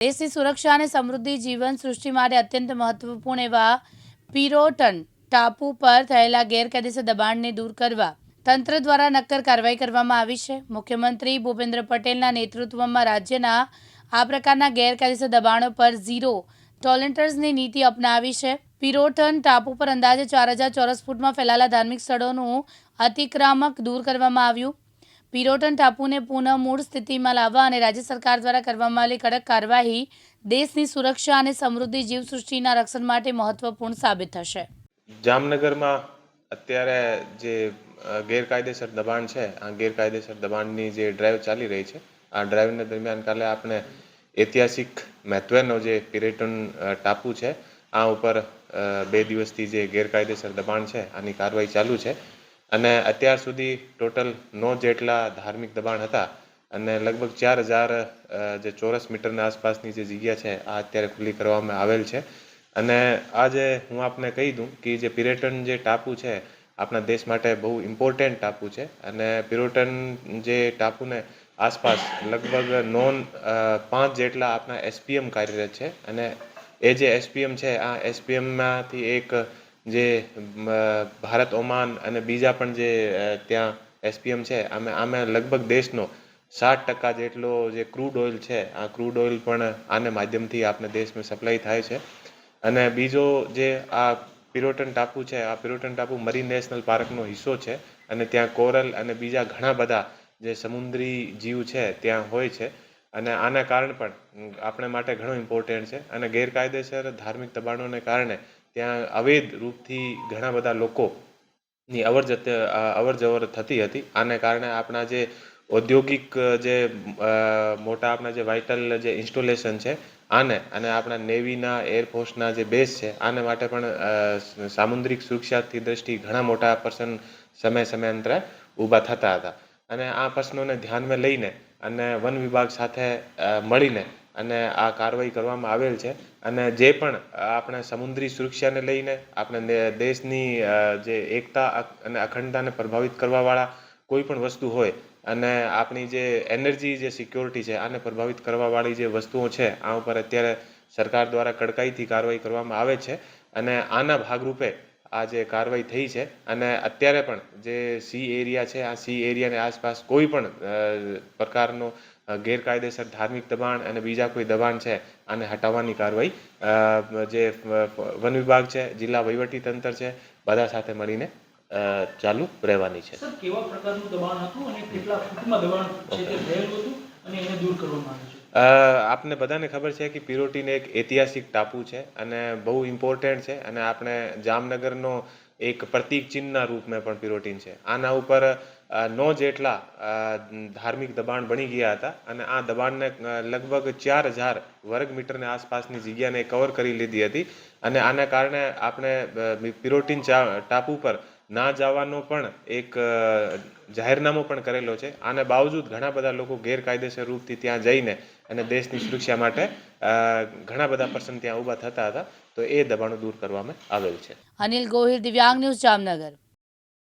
દેશની સુરક્ષા અને સમૃદ્ધિ જીવન સૃષ્ટિ માટે અત્યંત મહત્વપૂર્ણ એવા પિરોટન ટાપુ પર થયેલા ગેરકાયદેસર દબાણને દૂર કરવા તંત્ર દ્વારા નક્કર કાર્યવાહી કરવામાં આવી છે. મુખ્યમંત્રી ભૂપેન્દ્ર પટેલના નેતૃત્વમાં રાજ્યના આ પ્રકારના ગેરકાયદેસર દબાણો પર ઝીરો ટોલેન્ટર્સની નીતિ અપનાવી છે. પિરોટન ટાપુ પર અંદાજે ચાર હજાર ચોરસ ફૂટમાં ફેલાયેલા ધાર્મિક સ્થળોનું અતિક્રામક દૂર કરવામાં આવ્યું. પિરોટન ટાપુને પુનઃ મૂળ સ્થિતિમાં લાવવા અને રાજ્ય સરકાર દ્વારા કરવામાં આવેલી કડક કાર્યવાહી દેશની સુરક્ષા અને સમૃદ્ધિ જીવસૃષ્ટિના રક્ષણ માટે મહત્વપૂર્ણ સાબિત થશે. જામનગરમાં અત્યારે જે ગેરકાયદેસર દબાણ છે, આ ગેરકાયદેસર દબાણની જે ડ્રાઈવ ચાલી રહી છે, આ ડ્રાઈવને દરમિયાન કાલે આપણે ઐતિહાસિક મહત્વનો જે પિરેટન ટાપુ છે, આ ઉપર બે દિવસથી જે ગેરકાયદેસર દબાણ છે, આની કાર્યવાહી ચાલુ છે. અને અત્યાર સુધી ટોટલ નો જેટલા ધાર્મિક દબાણ હતા અને લગભગ ચાર હજાર જે ચોરસ મીટરના આસપાસની જે જગ્યા છે, આ અત્યારે ખુલ્લી કરવામાં આવેલ છે. અને આજે હું આપને કહી દઉં કે જે પિરેટન જે ટાપુ છે આપણા દેશ માટે બહુ ઇમ્પોર્ટન્ટ ટાપુ છે. અને પિરોટન જે ટાપુને આસપાસ લગભગ નોન પાંચ જેટલા આપણા એસપીએમ કાર્યરત છે. અને એ જે એસપીએમ છે, આ એસપીએમમાંથી એક જે ભારત, ઓમાન અને બીજા પણ જે ત્યાં એસપીએમ છે, આમે આમે લગભગ દેશનો સાઠ ટકા જેટલો જે ક્રૂડ ઓઇલ છે, આ ક્રૂડ ઓઇલ પણ આને માધ્યમથી આપણે દેશમાં સપ્લાય થાય છે. અને બીજો જે આ પિરોટન ટાપુ છે, આ પિરોટન ટાપુ મરીન નેશનલ પાર્કનો હિસ્સો છે અને ત્યાં કોરલ અને બીજા ઘણા બધા જે સમુદ્રી જીવ છે ત્યાં હોય છે. અને આના કારણ પણ આપણે માટે ઘણું ઇમ્પોર્ટન્ટ છે અને ગેરકાયદેસર ધાર્મિક દબાણોને કારણે ત્યાં અવૈધ રૂપથી ઘણા બધા લોકોની અવર અવર જવર થતી હતી. આને કારણે આપણા જે ઔદ્યોગિક, જે મોટા આપણા જે વાઇટલ જે ઇન્સ્ટોલેશન છે, આને, અને આપણા નેવીના એરફોર્સના જે બેઝ છે, આને માટે પણ સામુદ્રિક સુરક્ષાથી દ્રષ્ટિ ઘણા મોટા પ્રશ્ન સમય સમયાંતરે ઊભા થતા હતા. અને આ પ્રશ્નોને ધ્યાનમાં લઈને અને વન વિભાગ સાથે મળીને અને આ કાર્યવાહી કરવામાં આવેલ છે. અને જે પણ આપણે સમુદ્રી સુરક્ષાને લઈને આપણે દેશની જે એકતા અને અખંડતાને પ્રભાવિત કરવાવાળા કોઈ પણ વસ્તુ હોય અને આપણી જે એનર્જી, જે સિક્યોરિટી છે, આને પ્રભાવિત કરવાવાળી જે વસ્તુઓ છે, આ ઉપર અત્યારે સરકાર દ્વારા કડકાઈથી કાર્યવાહી કરવામાં આવે છે. અને આના ભાગરૂપે આ જે કાર્યવાહી થઈ છે અને અત્યારે પણ જે સી એરિયા છે, આ સી એરિયાની આસપાસ કોઈ પણ પ્રકારનો ગેરકાયદેસર ધાર્મિક દબાણ અને બીજા કોઈ દબાણ છે આને હટાવવાની કાર્યવાહી જે વન વિભાગ છે જિલ્લા વહીવટી તંત્ર છે બધા સાથે મળીને ચાલુ રહેવાની છે. કેવા પ્રકારનું દબાણ હતું અને કેટલા ફૂટમાં દબાણ છે હતું અને એને દૂર કરવામાં આવ્યું આપને બધાને ખબર છે કે પિરોટીન એક ઐતિહાસિક ટાપુ છે અને બહુ ઇમ્પોર્ટન્ટ છે અને આપણે જામનગરનો એક પ્રતીક ચિહ્નના રૂપમાં પણ પિરોટીન છે. આના ઉપર નો જેટલા ધાર્મિક દબાણ બની ગયા હતા અને આ દબાણને લગભગ ચાર હજાર વર્ગ મીટરને આસપાસની જગ્યાને કવર કરી લીધી હતી અને આના કારણે આપણે પિરોટીન ચા- ટાપુ પર ના જવાનો પણ એક જાહેરનામો પણ કરેલો છે. આને બાવજૂદ ઘણા બધા લોકો ગેરકાયદેસર રૂપથી ત્યાં જઈને અને દેશની સુરક્ષા માટે ઘણા બધા પર્સન ત્યાં ઊભા થતા હતા. તો એ દબાણો દૂર કરવામાં આવેલ છે. અનિલ ગોહિલ, દિવ્યાંગ ન્યૂઝ જામનગર.